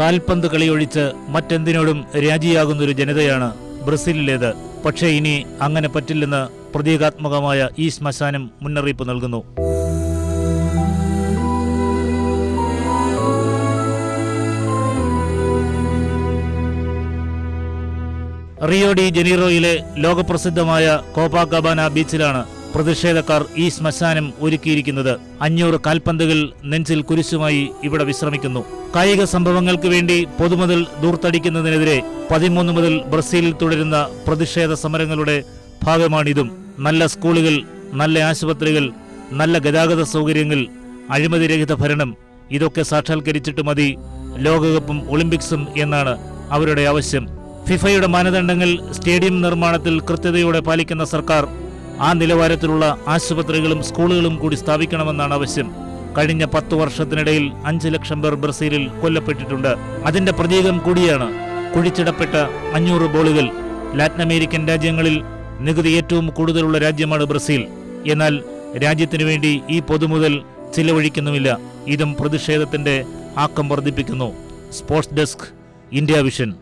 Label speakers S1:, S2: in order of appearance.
S1: കാൽപന്ത് കളിയൊഴിച്ച് മറ്റെന്തിനോടും രാജിയാകുന്നൊരു ജനതയാണ് ബ്രസീലിലേത്. പക്ഷേ ഇനി അങ്ങനെ പറ്റില്ലെന്ന് പ്രതീകാത്മകമായ ഈ ശ്മശാനം മുന്നറിയിപ്പ് നൽകുന്നു. റിയോ ഡി ജനീറോയിലെ ലോകപ്രസിദ്ധമായ കോപ്പാകബാന ബീച്ചിലാണ് പ്രതിഷേധക്കാർ ഈ ശ്മശാനം ഒരുക്കിയിരിക്കുന്നത്. അഞ്ഞൂറ് കാൽപന്തുകൾ നെഞ്ചിൽ കുരിശുമായി ഇവിടെ വിശ്രമിക്കുന്നു. കായിക സംഭവങ്ങൾക്ക് വേണ്ടി പൊതുമുതൽ ദൂർത്തടിക്കുന്നതിനെതിരെ പതിമൂന്ന് മുതൽ ബ്രസീലിൽ തുടരുന്ന പ്രതിഷേധ സമരങ്ങളുടെ ഭാഗമാണിതും. നല്ല സ്കൂളുകൾ നല്ല ആശുപത്രികൾ നല്ല ഗതാഗത സൗകര്യങ്ങൾ അഴിമതിരഹിത ഭരണം ഇതൊക്കെ സാക്ഷാത്കരിച്ചിട്ട് മതി. ലോകകപ്പും ഒളിമ്പിക്സും എന്നാണ് അവരുടെ ആവശ്യം. ഫിഫയുടെ മാനദണ്ഡങ്ങൾ സ്റ്റേഡിയം നിർമ്മാണത്തിൽ കൃത്യതയോടെ പാലിക്കുന്ന സർക്കാർ ആ നിലവാരത്തിലുള്ള ആശുപത്രികളും സ്കൂളുകളും കൂടി സ്ഥാപിക്കണമെന്നാണ് ആവശ്യം. കഴിഞ്ഞ പത്തു വർഷത്തിനിടയിൽ അഞ്ച് ലക്ഷം പേർ ബ്രസീലിൽ കൊല്ലപ്പെട്ടിട്ടുണ്ട്. അതിന്റെ പ്രതീകം കൂടിയാണ് കുഴിച്ചിടപ്പെട്ട അഞ്ഞൂറ് ബോളുകൾ. ലാറ്റിൻ അമേരിക്കൻ രാജ്യങ്ങളിൽ നികുതി ഏറ്റവും കൂടുതലുള്ള രാജ്യമാണ് ബ്രസീൽ. എന്നാൽ രാജ്യത്തിനു വേണ്ടി ഈ പൊതുമുതൽ ചിലവഴിക്കുന്നുമില്ല. ഇതും പ്രതിഷേധത്തിന്റെ ആക്കം വർദ്ധിപ്പിക്കുന്നു. Sports desk India Vision.